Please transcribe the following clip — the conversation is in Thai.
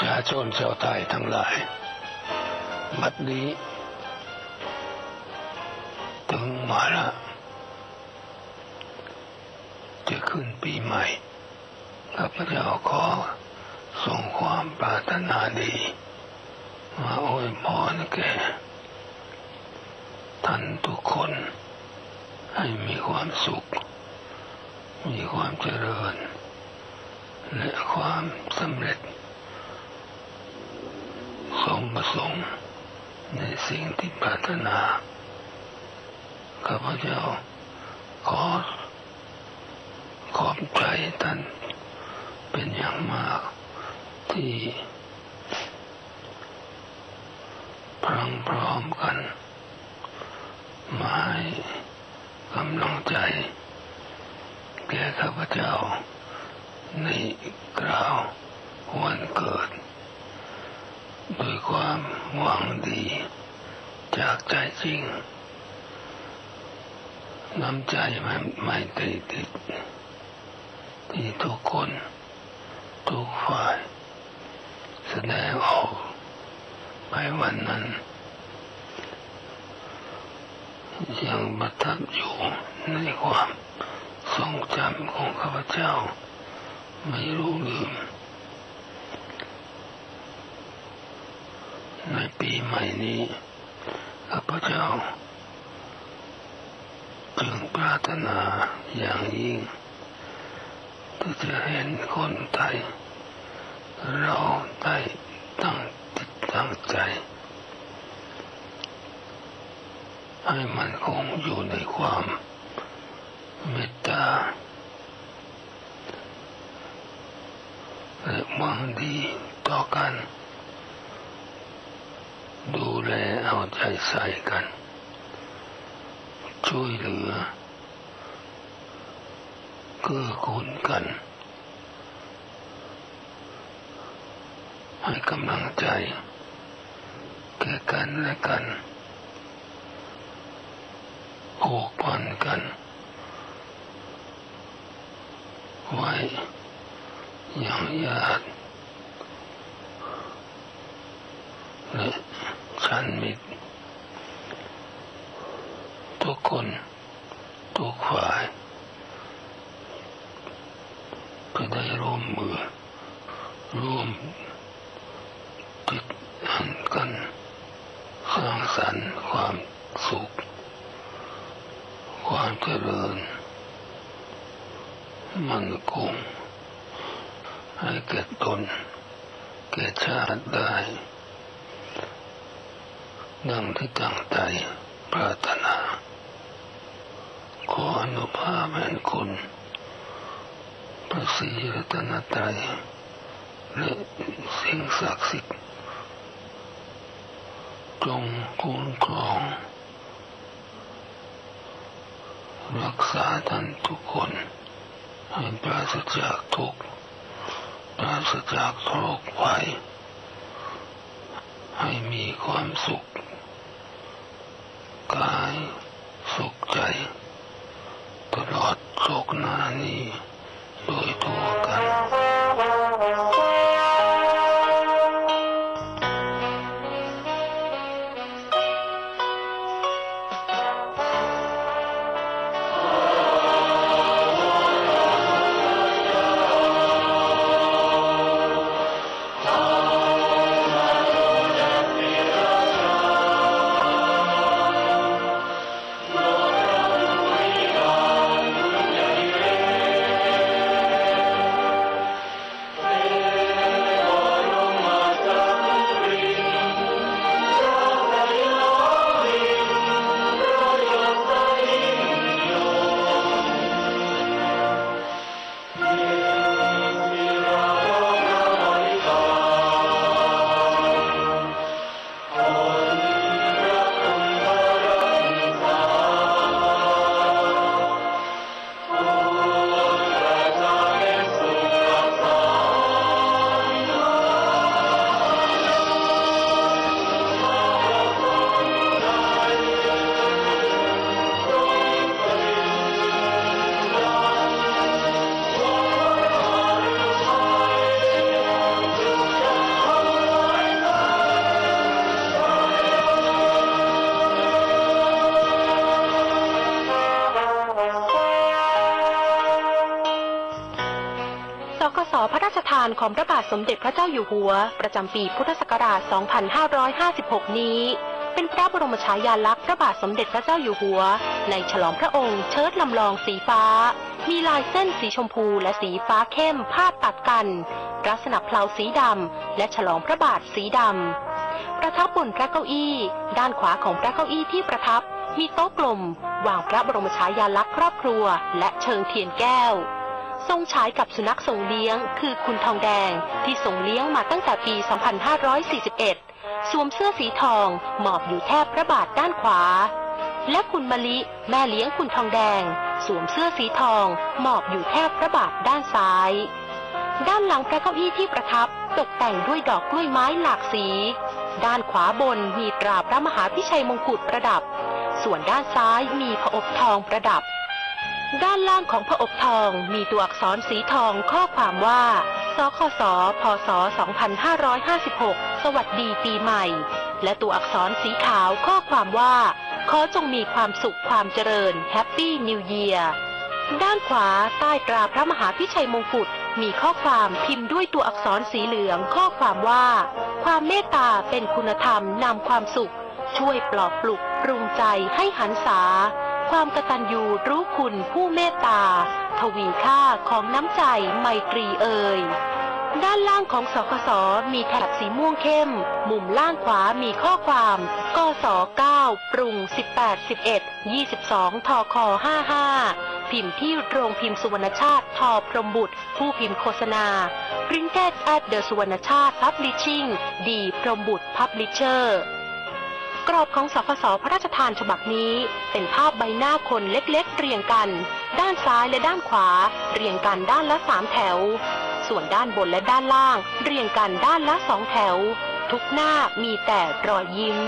ชาชนชาวไทยทั้งหลาย บัดนี้ ถึงมาละจะขึ้นปีใหม่ข้าพเจ้าขอส่งความปรารถนาดี มาอวยพรแก่ท่านทุกคน ให้มีความสุข มีความเจริญ และความสำเร็จ สมประสงค์ในสิ่งที่ปรารถนาข้าพเจ้าขอขอบใจท่านเป็นอย่างมากที่พร้อมพร้อมกัน มาให้กำลังใจ แก่ข้าพเจ้าในกล่าววันเกิด ด้วยความหวังดี จากใจจริง น้ำใจไม่ไม่ติดติดที่ทุกคน ทุกฝ่าย แสดงออกไปวันนั้น ยังประทับอยู่ในความทรงจำของข้าพเจ้า ไม่รู้ลืม ในปีใหม่นี้ข้าพเจ้าจึงปรารถนาอย่างยิ่งที่จะเห็นคนไทย เราได้ตั้งจิตตั้งใจ ให้มันคงอยู่ในความเมตตาและหวังดีต่อกัน แลเอาใจใส่กัน ช่วยเหลือเกื้อกูลกัน ให้กำลังใจ แก่กันและกันผูกพันกัน ไว้อย่างญาติและ ชันมิตร ทุกคน ทุกฝ่าย ก็ได้ร่วมมือ ร่วมจิตหันกันสร้างสรรค์ความสุข ความเจริญ มั่นคงให้แก่ตนแก่ชาติได้ ดังที่ตั้งใจปรารถนา ขออนุภาพแห่งคุณพระศรีรัตนตรัยและสิ่งศักดิ์สิทธิ์จงคุ้มครอง รักษาท่านทุกคน ให้ปราศจากทุกข์ปราศจากโรคภัย ให้มีความสุข กายสุขใจ ตลอดโลกนานี้โดยทั่วกัน จก.ส.พระรัชทานของพระบาทสมเด็จพระเจ้าอยู่หัว ประจำปีพุทธศักราช 2556 นี้ เป็นพระบรมฉายาลักษณ์พระบาทสมเด็จพระเจ้าอยู่หัว ในฉลองพระองค์เชิดลำลองสีฟ้า มีลายเส้นสีชมพูและสีฟ้าเข้มพาดตัดกัน ลักษณะเพลาสีดำและฉลองพระบาทสีดำประทับบนพระเก้าอี้ ด้านขวาของพระเก้าอี้ที่ประทับ มีโต๊ะกลม วางพระบรมฉายาลักษณ์ครอบครัว และเชิงเทียนแก้ว ทรงฉายกับสุนัขทรงเลี้ยง คือคุณทองแดงที่ทรงเลี้ยงมาตั้งแต่ปี 2541 สวมเสื้อสีทองหมอบอยู่แทบพระบาทด้านขวา และคุณมะลิแม่เลี้ยงคุณทองแดง สวมเสื้อสีทองหมอบอยู่แทบพระบาทด้านซ้าย ด้านหลังพระเก้าอี้ที่ประทับตกแต่งด้วยดอกกล้วยไม้หลากสี ด้านขวาบนมีตราพระมหาพิชัยมงกุฎประดับ ส่วนด้านซ้ายมีผอบทองประดับ ด้านล่างของผอบทองมีตัวอักษรสีทองข้อความว่า สคส พศ 2556 สวัสดีปีใหม่ และตัวอักษรสีขาวข้อความว่า ขอจงมีความสุขความเจริญแฮปปี้นิวเยียร์ด้านขวาใต้ตราพระมหาพิชัยมงกุฎมีข้อความพิมพ์ด้วยตัวอักษรสีเหลืองข้อความว่า ความเมตตาเป็นคุณธรรมนำความสุข ช่วยปลอบปลุกปรุงใจให้หันษา ความกตัญญูรู้คุณผู้เมตตา ทวีค่าของน้ำใจไมตรีเอ่ยด้านล่างของสคสมีแถบสีม่วงเข้ม มุมล่างขวามีข้อความกศ9ปรุง 18 11 22 ทค 55 พิมพ์ที่โรงพิมพ์สุวรรณชาติทอพรหมบุตร ผู้พิมพ์โฆษณา Printed at the สุวรรณชาติ Publishing ดีพรหมบุตร Publisher กรอบของสคสพระราชทานฉบับนี้ เป็นภาพใบหน้าคนเล็กๆ เรียงกัน ด้านซ้ายและด้านขวา เรียงกันด้านละสามแถว ส่วนด้านบนและด้านล่าง เรียงกันด้านละสองแถว ทุกหน้ามีแต่รอยยิ้ม